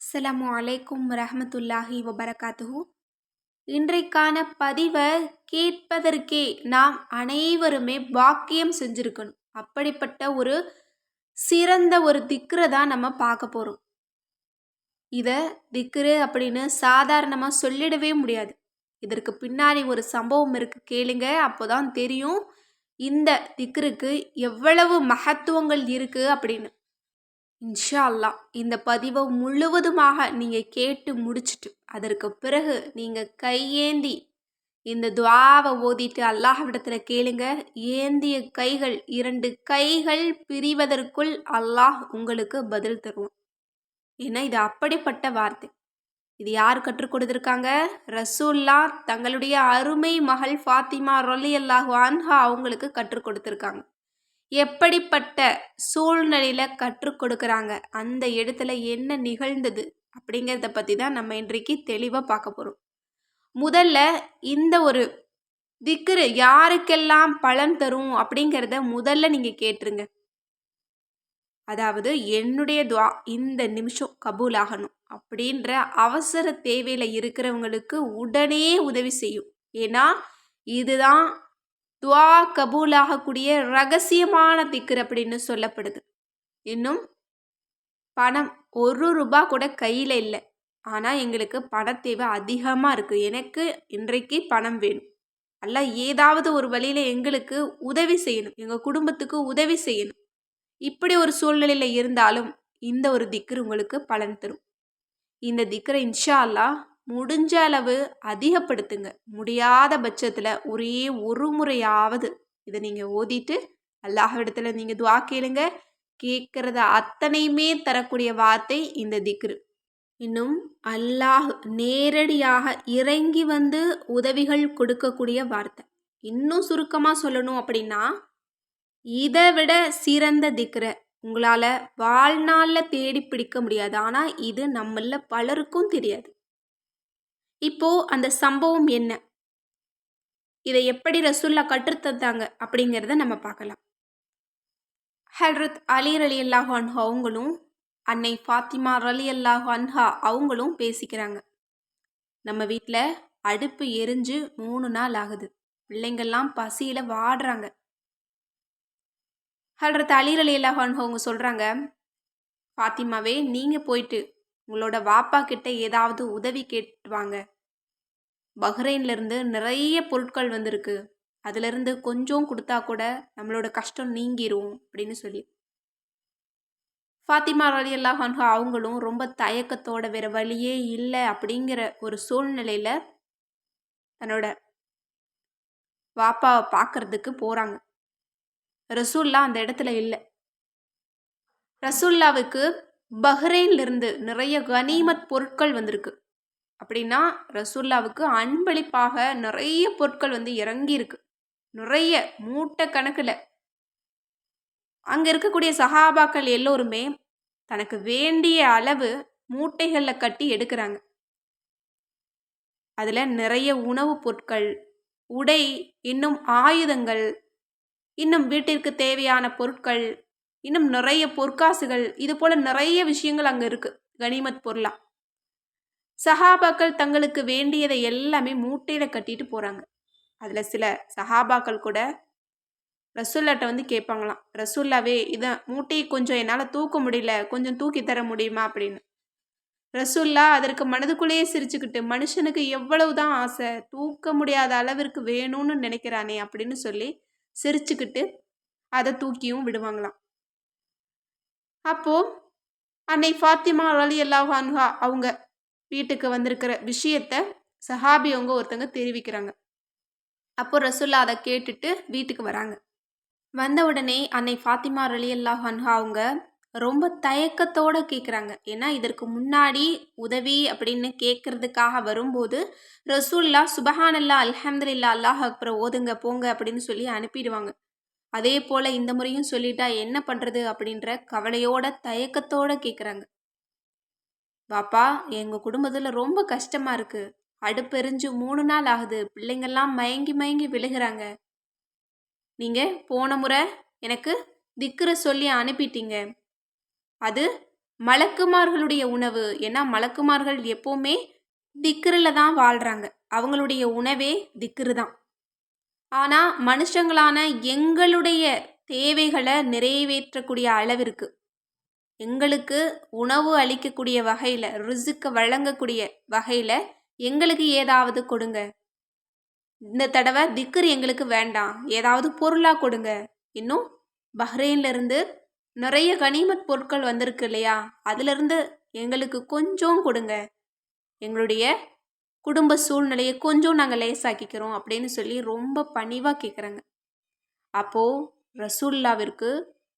அஸ்லாம் அலைக்கும் ரஹமத்துல்லாஹி வபரகாத்துஹு. இன்றைக்கான பதிவை கேட்பதற்கே நாம் அனைவருமே பாக்கியம் செஞ்சுருக்கணும். அப்படிப்பட்ட ஒரு சிறந்த ஒரு திக்ரை தான் நம்ம பார்க்க போகிறோம் இதை திக்ரு அப்படின்னு சாதாரணமாக சொல்லிடவே முடியாது. இதற்கு பின்னாடி ஒரு சம்பவம் இருக்குது கேளுங்க அப்போ தான் தெரியும். இந்த திக்ருக்கு எவ்வளவு மகத்துவங்கள் இருக்குது அப்படின்னு. இன்ஷா அல்லாஹ் இந்த பதிவை முழுவதுமாக நீங்கள் கேட்டு முடிச்சுட்டு அதற்கு பிறகு நீங்கள் கையேந்தி இந்த துவாவை ஓதிட்டு அல்லாஹ்விடத்தில் கேளுங்க. ஏந்திய கைகள் இரண்டு கைகள் பிரிவதற்குள் அல்லாஹ் உங்களுக்கு பதில் தருவான். ஏன்னா இது அப்படிப்பட்ட வார்த்தை. இது யார் கற்றுக் கொடுத்துருக்காங்க? ரசூல்லா தங்களுடைய அருமை மகள் ஃபாத்திமா ரொல்லி அல்லாஹு அன்ஹா அவங்களுக்கு கற்றுக் கொடுத்துருக்காங்க. எப்படிப்பட்ட சூழ்நிலையில் கற்றுக் கொடுக்குறாங்க? அந்த இடத்துல என்ன நிகழ்ந்தது? அப்படிங்கிறத பற்றி தான் நம்ம இன்றைக்கு தெளிவாக பார்க்க போகிறோம் முதல்ல இந்த ஒரு திக்ரு யாருக்கெல்லாம் பலன் தரும் அப்படிங்கிறத முதல்ல நீங்கள் கேட்டுருங்க. அதாவது என்னுடைய துவா இந்த நிமிஷம் கபூல் ஆகணும் அப்படின்ற அவசர தேவையில் இருக்கிறவங்களுக்கு உடனே உதவி செய்யும். ஏன்னா இதுதான் துவா கபூலாகக்கூடிய ரகசியமான திக்கர் அப்படின்னு சொல்லப்படுது. இன்னும் பணம் ஒரு ரூபா கூட கையில் இல்லை. ஆனால் எங்களுக்கு பண தேவை அதிகமாக இருக்குது எனக்கு இன்றைக்கு பணம் வேணும். அல்ல ஏதாவது ஒரு வழியில் எங்களுக்கு உதவி செய்யணும். எங்கள் குடும்பத்துக்கு உதவி செய்யணும். இப்படி ஒரு சூழ்நிலையில் இருந்தாலும் இந்த ஒரு திக்கர் உங்களுக்கு பலன் தரும். இந்த திக்கரை இன்ஷா அல்லா முடிஞ்ச அளவு அதிகப்படுத்துங்க. முடியாத பட்சத்தில் ஒரே ஒரு முறையாவது இதை நீங்கள் ஓதிட்டு அல்லாஹிடத்தில் நீங்கள் துவா கேளுங்க. கேட்குறத அத்தனையுமே தரக்கூடிய வார்த்தை இந்த திக்ரு. இன்னும் அல்லாஹ் நேரடியாக இறங்கி வந்து உதவிகள் கொடுக்கக்கூடிய வார்த்தை. இன்னும் சுருக்கமாக சொல்லணும் அப்படின்னா இதை விட சிறந்த திக்ரை உங்களால் வாழ்நாளில் தேடி பிடிக்க முடியாது. ஆனால் இது நம்மள பலருக்கும் தெரியாது. இப்போ அந்த சம்பவம் என்ன? இதை எப்படி ரசுல்லா கற்றுத்தந்தாங்க அப்படிங்கிறத நம்ம பார்க்கலாம். ஹல்ரத் அலி அலி அல்லாஹு அன்ஹா அவங்களும் அன்னை ஃபாத்திமா அலி அல்லாஹு அன்ஹா அவங்களும் பேசிக்கிறாங்க. நம்ம வீட்டில் அடுப்பு எரிஞ்சு மூணு நாள் ஆகுது. பிள்ளைங்கள்லாம் பசியில் வாடுறாங்க. ஹல்ரத் அலி அலி அல்லாஹு அன்ஹா அவங்க சொல்கிறாங்க ஃபாத்திமாவே நீங்கள் போயிட்டு உங்களோட வாப்பா கிட்ட ஏதாவது உதவி கேட்டுவாங்க. பஹ்ரைன்லேருந்து நிறைய பொருட்கள் வந்திருக்கு. அதுலேருந்து கொஞ்சம் கொடுத்தா கூட நம்மளோட கஷ்டம் நீங்கிரும் அப்படின்னு சொல்லி. ஃபாத்திமா அலி அல்லாஹான்ஹா அவங்களும் ரொம்ப தயக்கத்தோட வேற வழியே இல்லை அப்படிங்கிற ஒரு சூழ்நிலையில் தன்னோட வாப்பாவை பார்க்கறதுக்கு போகிறாங்க ரசூல்லா அந்த இடத்துல இல்லை. ரசூல்லாவுக்கு பஹ்ரைன்லேருந்து நிறைய கனிமத் பொருட்கள் வந்திருக்கு. அப்படின்னா ரசூல்லாவுக்கு அன்பளிப்பாக நிறைய பொருட்கள் வந்து இறங்கியிருக்கு. நிறைய மூட்டை கணக்கில். அங்கே இருக்கக்கூடிய சகாபாக்கள் எல்லோருமே தனக்கு வேண்டிய அளவு மூட்டைகளில் கட்டி எடுக்கிறாங்க. அதில் நிறைய உணவுப் பொருட்கள் உடை இன்னும் ஆயுதங்கள் இன்னும் வீட்டிற்கு தேவையான பொருட்கள் இன்னும் நிறைய பொற்காசுகள் இது போல் நிறைய விஷயங்கள் அங்கே இருக்குது கனிமத் பொருளா. சஹாபாக்கள் தங்களுக்கு வேண்டியதை எல்லாமே மூட்டையில் கட்டிட்டு போகிறாங்க அதில் சில சஹாபாக்கள் கூட ரசுல்லாட்ட வந்து கேட்பாங்களாம் ரசுல்லாவே இதை மூட்டையை கொஞ்சம் என்னால் தூக்க முடியல கொஞ்சம் தூக்கி தர முடியுமா? அப்படின்னு. ரசுல்லா அதற்கு மனதுக்குள்ளேயே சிரிச்சுக்கிட்டு மனுஷனுக்கு எவ்வளவு தான் ஆசை தூக்க முடியாத அளவிற்கு வேணும்னு நினைக்கிறானே? அப்படின்னு சொல்லி சிரிச்சுக்கிட்டு அதை தூக்கியும் விடுவாங்களாம். அப்போ அன்னை ஃபாத்திமா அலி அல்லாஹ் அன்ஹா அவங்க வீட்டுக்கு வந்திருக்கிற விஷயத்த சஹாபி அவங்க ஒருத்தங்க தெரிவிக்கிறாங்க. அப்போ ரசுல்லா அதை கேட்டுட்டு வீட்டுக்கு வராங்க. வந்த உடனே அன்னை ஃபாத்திமா அலி அல்லாஹ் அன்ஹா அவங்க ரொம்ப தயக்கத்தோடு கேட்குறாங்க ஏன்னா இதற்கு முன்னாடி உதவி அப்படின்னு கேட்குறதுக்காக வரும்போது ரசூல்லா சுபஹானல்லா அல்ஹம்துல்லா அல்லாஹ் அப்புறம் ஓதுங்க போங்க அப்படின்னு சொல்லி அனுப்பிடுவாங்க. அதே போல் இந்த முறையும் சொல்லிட்டா என்ன பண்ணுறது அப்படின்ற கவலையோட தயக்கத்தோட கேட்குறாங்க பாப்பா எங்கள் குடும்பத்தில் ரொம்ப கஷ்டமாக இருக்குது அடுப்பெரிஞ்சு மூணு நாள் ஆகுது. பிள்ளைங்கள்லாம் மயங்கி மயங்கி விழுகிறாங்க. நீங்கள் போன முறை எனக்கு திக்கிற சொல்லி அனுப்பிட்டீங்க. அது மலக்குமார்களுடைய உணவு. ஏன்னா மலக்குமார்கள் எப்போவுமே திக்ரில் தான் வாழ்கிறாங்க அவங்களுடைய உணவே திக்ரு தான் ஆனால் மனுஷங்களான எங்களுடைய தேவைகளை நிறைவேற்றக்கூடிய அளவிற்கு எங்களுக்கு உணவு அளிக்கக்கூடிய வகையில் ருசுக்கு வழங்கக்கூடிய வகையில் எங்களுக்கு ஏதாவது கொடுங்க. இந்த தடவை திக்கர் எங்களுக்கு வேண்டாம். ஏதாவது பொருளாக கொடுங்க. இன்னும் பஹ்ரைன்லேருந்து நிறைய கனிமத் பொருட்கள் வந்திருக்கு இல்லையா? அதிலிருந்து எங்களுக்கு கொஞ்சம் கொடுங்க. எங்களுடைய குடும்ப சூழ்நிலையை கொஞ்சம் நாங்கள் லேசாக்கிக்கிறோம் அப்படின்னு சொல்லி ரொம்ப பணிவாக கேட்குறாங்க அப்போது ரசூல்லாவிற்கு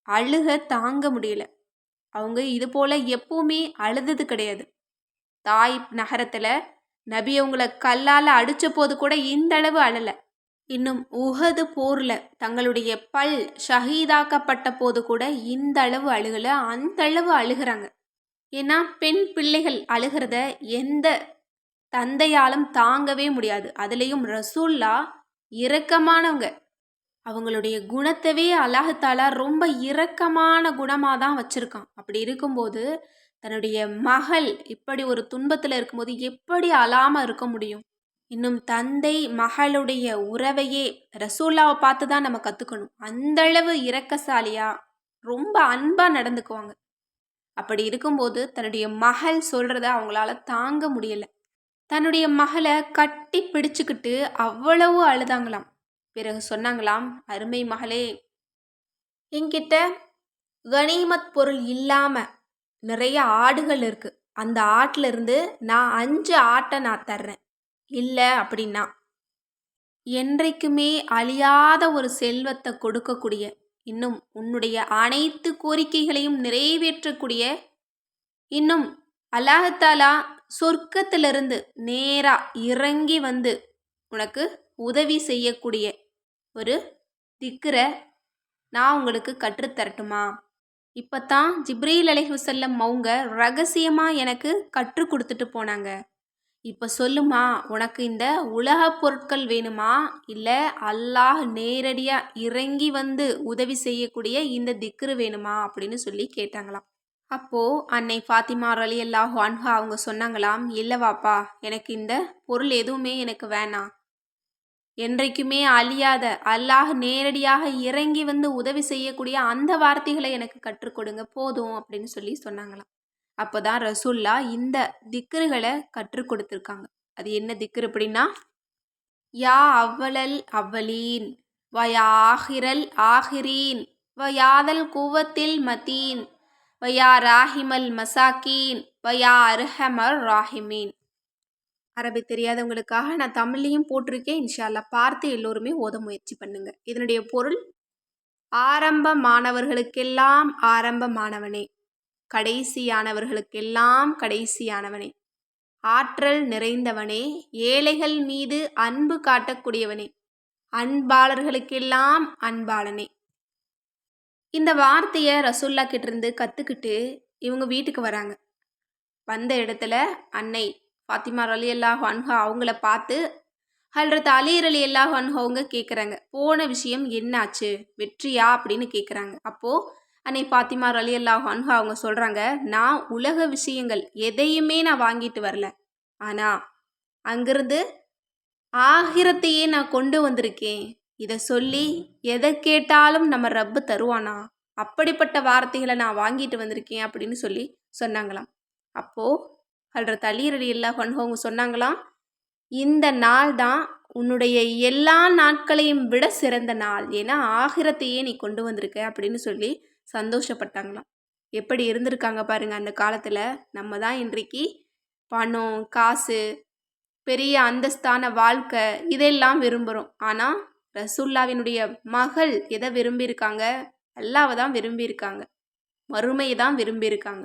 அழுக தாங்க முடியல. அவங்க இது போல் எப்பவுமே அழுதது கிடையாது. தாய் நகரத்தில் நபி அவங்கள கல்லால் அடித்த போது கூட இந்த அளவு அழலை. இன்னும் உகது போரில் தங்களுடைய பல் ஷஹீதாக்கப்பட்ட போது கூட இந்த அளவு அழுகலை அந்த அளவு அழுகிறாங்க. ஏன்னா பெண் பிள்ளைகள் அழுகிறத எந்த தந்தையாலும் தாங்கவே முடியாது. அதுலேயும் ரசூல்லா இரக்கமானவங்க. அவங்களுடைய குணத்தவே அல்லாஹாலா ரொம்ப இரக்கமான குணமாக தான் வச்சுருக்கான். அப்படி இருக்கும்போது தன்னுடைய மகள் இப்படி ஒரு துன்பத்தில் இருக்கும்போது எப்படி அழாமல் இருக்க முடியும்? இன்னும் தந்தை மகளுடைய உறவையே ரசூல்லாவை பார்த்து தான் நம்ம கற்றுக்கணும் அந்தளவு இரக்கசாலியாக ரொம்ப அன்பாக நடந்துக்குவாங்க. அப்படி இருக்கும்போது தன்னுடைய மகள் சொல்கிறத அவங்களால தாங்க முடியலை. தன்னுடைய மகளை கட்டி பிடிச்சுக்கிட்டு அவ்வளவு அழுதாங்களாம். பிறகு சொன்னாங்களாம் அருமை மகளே என்கிட்ட கனிமத் பொருள் இல்லாமல் நிறைய ஆடுகள் இருக்குது அந்த ஆட்டில் இருந்து நான் அஞ்சு ஆட்டை நான் தர்றேன். இல்லை அப்படின்னா என்றைக்குமே அழியாத ஒரு செல்வத்தை கொடுக்கக்கூடிய இன்னும் உன்னுடைய அனைத்து கோரிக்கைகளையும் நிறைவேற்றக்கூடிய இன்னும் அல்லாஹத்தாலா சொர்க்கத்திலிருந்து நேராக இறங்கி வந்து உனக்கு உதவி செய்யக்கூடிய ஒரு திக்கரை நான் உங்களுக்கு கற்றுத்தரட்டுமா இப்போ தான் ஜிப்ரீல் அலைஹுசல்லம் அவங்க ரகசியமாக எனக்கு கற்றுக் கொடுத்துட்டு போனாங்க. இப்போ சொல்லுமா உனக்கு இந்த உலக பொருட்கள் வேணுமா? இல்லை அல்லாஹ் நேரடியாக இறங்கி வந்து உதவி செய்யக்கூடிய இந்த திக்ரு வேணுமா? அப்படின்னு சொல்லி கேட்டாங்களாம். அப்போது அன்னை ஃபாத்திமா அலி அல்லாஹ் அன்ஹா அவங்க சொன்னாங்களாம் இல்லைவாப்பா எனக்கு இந்த பொருள் எதுவுமே எனக்கு வேணாம். என்றைக்குமே அழியாத அல்லாஹ் நேரடியாக இறங்கி வந்து உதவி செய்யக்கூடிய அந்த வார்த்தைகளை எனக்கு கற்றுக் கொடுங்க போதும் அப்படின்னு சொல்லி சொன்னாங்களாம். அப்போதான் ரசுல்லா இந்த திக்ருகளை கற்றுக் கொடுத்துருக்காங்க. அது என்ன திக்ரு அப்படின்னா யா அவ்வளல் அவ்வலீன் வயாஹிரல் ஆஹிரீன் வயாதல் கூவத்தில் மதீன் வயா ராஹிமல் மசாக்கீன் வயா அர்ஹமர் ராஹிமீன். அரபி தெரியாதவங்களுக்காக நான் தமிழ்லையும் போட்டிருக்கேன். இன்ஷால்லா பார்த்து எல்லோருமே ஓத முயற்சி பண்ணுங்க. இதனுடைய பொருள் ஆரம்ப மாணவர்களுக்கெல்லாம் ஆரம்ப மாணவனே கடைசியானவர்களுக்கெல்லாம் கடைசியானவனே. ஆற்றல் நிறைந்தவனே. ஏழைகள் மீது அன்பு காட்டக்கூடியவனே. அன்பாளர்களுக்கெல்லாம் அன்பாளனே. இந்த வார்த்தையை ரசூல்லா கிட்டேருந்து கற்றுக்கிட்டு இவங்க வீட்டுக்கு வராங்க. வந்த இடத்துல அன்னை ஃபாத்திமா அலி அல்லாஹ் அன்ஹா அவங்கள பார்த்து ஹல்ரத் அலி அலி அல்லாஹ் அன்ஹா அவங்க கேட்குறாங்க போன விஷயம் என்னாச்சு? வெற்றியா? அப்படின்னு கேட்குறாங்க அப்போது அன்னை ஃபாத்திமா அலி அல்லாஹ் அன்ஹா அவங்க சொல்கிறாங்க நான் உலக விஷயங்கள் எதையுமே நான் வாங்கிட்டு வரல. ஆனால் அங்கிருந்து ஆகிரத்தையே நான் கொண்டு வந்திருக்கேன். இதை சொல்லி எதை கேட்டாலும் நம்ம ரப்பு தருவானா? அப்படிப்பட்ட வார்த்தைகளை நான் வாங்கிட்டு வந்திருக்கேன் அப்படின்னு சொல்லி சொன்னாங்களாம். அப்போது ஹல்ரத் அலி அலி இல்லா அவங்க சொன்னாங்களாம் இந்த நாள் தான் உன்னுடைய எல்லா நாட்களையும் விட சிறந்த நாள். ஏன்னா ஆகிரத்தையே நீ கொண்டு வந்திருக்க அப்படின்னு சொல்லி சந்தோஷப்பட்டாங்களாம். எப்படி இருந்திருக்காங்க பாருங்கள் அந்த காலத்தில் நம்ம தான் இன்றைக்கு பணம் காசு பெரிய அந்தஸ்தான வாழ்க்கை இதெல்லாம் விரும்புகிறோம் ஆனால் ரசுல்லாவினுடைய மகள் எதை விரும்பியிருக்காங்க? அல்லாவை தான் விரும்பியிருக்காங்க. மறுமையை தான் விரும்பியிருக்காங்க.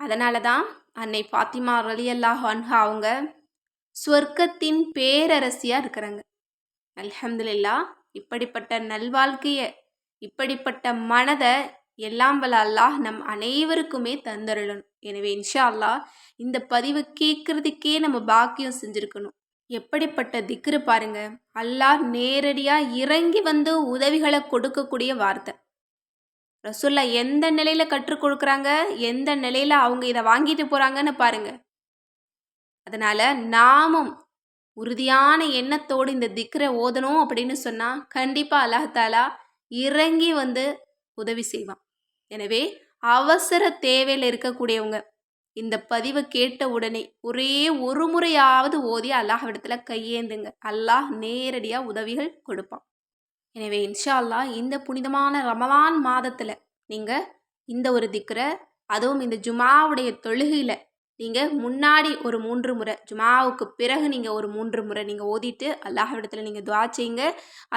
அதனால தான் அன்னை ஃபாத்திமா அலி அல்லாஹ் அன்ஹா அவங்க சொர்க்கத்தின் பேரரசியாக இருக்கிறாங்க. அல்ஹம்துல்லா இப்படிப்பட்ட நல்வாழ்க்கையை இப்படிப்பட்ட மனதை எல்லாம் வல்ல அல்லாஹ் நம் அனைவருக்குமே தந்தரணும் எனவே இன்ஷா அல்லாஹ் இந்த பதிவு கேட்குறதுக்கே நம்ம பாக்கியம் செஞ்சுருக்கணும். எப்படிப்பட்ட திக்ரு பாருங்க. அல்லாஹ் நேரடியாக இறங்கி வந்து உதவிகளை கொடுக்கக்கூடிய வார்த்தை. ரசுல்லா எந்த நிலையில் கற்றுக் கொடுக்குறாங்க? எந்த நிலையில் அவங்க இதை வாங்கிட்டு போகிறாங்கன்னு பாருங்க. அதனால் நாமும் உறுதியான எண்ணத்தோடு இந்த திக்ரை ஓதணும் அப்படின்னு சொன்னால் கண்டிப்பாக அல்லாஹாலா இறங்கி வந்து உதவி செய்வான். எனவே அவசர தேவையில் இருக்கக்கூடியவங்க இந்த பதிவை கேட்ட உடனே ஒரே ஒரு முறையாவது ஓதி அல்லாஹ்விடத்தில் கையேந்துங்க. அல்லாஹ் நேரடியாக உதவிகள் கொடுப்பான். எனவே இன்ஷா அல்லாஹ் இந்த புனிதமான ரமலான் மாதத்தில் நீங்கள் இந்த ஒரு திக்கரை அதுவும் இந்த ஜுமாவுடைய தொழுகையில் நீங்கள் முன்னாடி ஒரு மூன்று முறை ஜுமாவுக்கு பிறகு நீங்கள் ஒரு மூன்று முறை நீங்கள் ஓதிட்டு அல்லாஹ்விடத்தில் நீங்கள் துவா செய்யுங்க.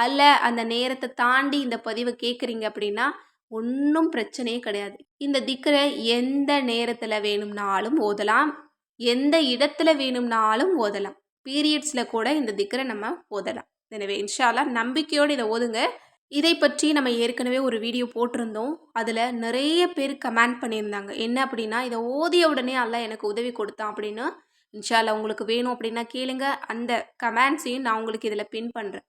அல்ல அந்த நேரத்தை தாண்டி இந்த பதிவை கேட்குறீங்க அப்படின்னா ஒன்றும் பிரச்சனையே கிடையாது. இந்த திக்கரை எந்த நேரத்தில் வேணும்னாலும் ஓதலாம். எந்த இடத்துல வேணும்னாலும் ஓதலாம். பீரியட்ஸில் கூட இந்த திக்கரை நம்ம ஓதலாம். எனவே இன்ஷால்லா நம்பிக்கையோடு இதை ஓதுங்க. இதை பற்றி நம்ம ஏற்கனவே ஒரு வீடியோ போட்டிருந்தோம். அதில் நிறைய பேர் கமெண்ட் பண்ணியிருந்தாங்க. என்ன அப்படின்னா இதை ஓதிய உடனே அல்ல எனக்கு உதவி கொடுத்தான் அப்படின்னு. இன்ஷால்லா உங்களுக்கு வேணும் அப்படின்னா கேளுங்க. அந்த கமெண்ட்ஸையும் நான் உங்களுக்கு இதில் பின் பண்ணுறேன்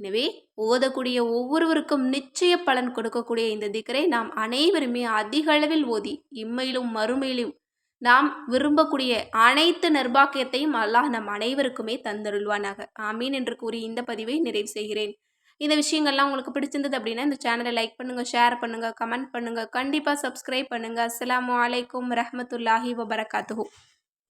எனவே ஓதக்கூடிய ஒவ்வொருவருக்கும் நிச்சய பலன் கொடுக்கக்கூடிய இந்த திக்கரை நாம் அனைவருமே அதிக அளவில் ஓதி இம்மையிலும் மறுமையிலும் நாம் விரும்பக்கூடிய அனைத்து நிர்பாக்கியத்தையும் அல்லாஹ் நம் அனைவருக்குமே தந்தருள்வானாக. ஆமீன் என்று கூறி இந்த பதிவை நிறைவு செய்கிறேன். இந்த விஷயங்கள்லாம் உங்களுக்கு பிடிச்சிருந்தது அப்படின்னா இந்த சேனலை லைக் பண்ணுங்கள் ஷேர் பண்ணுங்கள் கமெண்ட் பண்ணுங்கள் கண்டிப்பாக சப்ஸ்கிரைப் பண்ணுங்கள் அஸ்லாம் வலைக்கம் ரஹமத்துல்லாஹி வபரகாத்துஹூ.